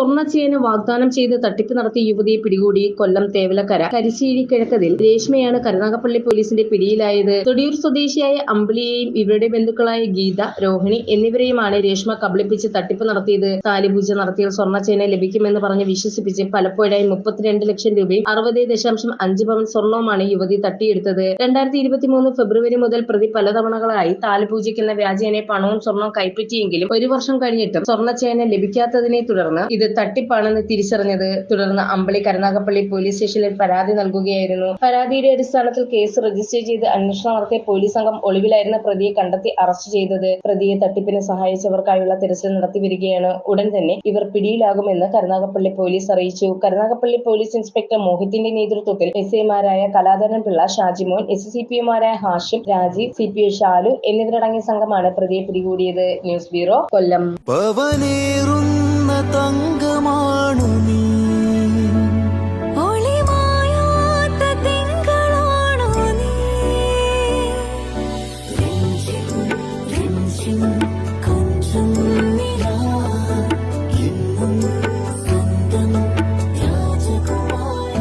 സ്വർണച്ചേന വാഗ്ദാനം ചെയ്ത് തട്ടിപ്പ് നടത്തിയ യുവതിയെ പിടികൂടി കൊല്ലം തേവലക്കര. കരിശ്ശേരി കിഴക്കതിൽ രേഷ്മയാണ് കരുനാഗപ്പള്ളി പോലീസിന്റെ പിടിയിലായത്. തൊടിയൂർ സ്വദേശിയായ അമ്പിളിയെയും ഇവരുടെ ബന്ധുക്കളായ ഗീത രോഹിണി എന്നിവരെയുമാണ് രേഷ്മ കബളിപ്പിച്ച് തട്ടിപ്പ് നടത്തിയത്. താലിപൂജ നടത്തിയ സ്വർണ ചെയിന് ലഭിക്കുമെന്ന് പറഞ്ഞ് വിശ്വസിപ്പിച്ച് പലപ്പോഴായി മുപ്പത്തിരണ്ട് ലക്ഷം രൂപയും അറുപത് ദശാംശം അഞ്ച് പവൻ സ്വർണവുമാണ് യുവതി തട്ടിയെടുത്തത്. രണ്ടായിരത്തി ഇരുപത്തിമൂന്ന് ഫെബ്രുവരി മുതൽ പ്രതി പലതവണകളായി താലിപൂജയ്ക്കെന്ന വ്യാജേനെ പണവും സ്വർണവും കൈപ്പറ്റിയെങ്കിലും ഒരു വർഷം കഴിഞ്ഞിട്ടും സ്വർണ ചെയിന് ലഭിക്കാത്തതിനെ തുടർന്ന് ഇത് തട്ടിപ്പാണെന്ന് തിരിച്ചറിഞ്ഞത് തുടർന്ന് അമ്പളി കരുനാഗപ്പള്ളി പോലീസ് സ്റ്റേഷനിൽ പരാതി നൽകുകയായിരുന്നു. പരാതിയുടെ അടിസ്ഥാനത്തിൽ കേസ് രജിസ്റ്റർ ചെയ്ത് അന്വേഷണം നടത്തിയ പോലീസ് സംഘം ഒളിവിലായിരുന്ന പ്രതിയെ കണ്ടെത്തി അറസ്റ്റ് ചെയ്തത്. പ്രതിയെ തട്ടിപ്പിന് സഹായിച്ചവർക്കായുള്ള തിരച്ചിൽ നടത്തി വരികയാണ്. ഉടൻ തന്നെ ഇവർ പിടിയിലാകുമെന്ന് കരുനാഗപ്പള്ളി പോലീസ് അറിയിച്ചു. കരുനാഗപ്പള്ളി പോലീസ് ഇൻസ്പെക്ടർ മോഹിത്തിന്റെ നേതൃത്വത്തിൽ എസ് ഐമാരായ Kaladharan Pillai Shajimon S C P എമാരായ Hashim Rajeev C P Shalu എന്നിവരടങ്ങിയ സംഘമാണ് പ്രതിയെ പിടികൂടിയത്. News bureau Kollam.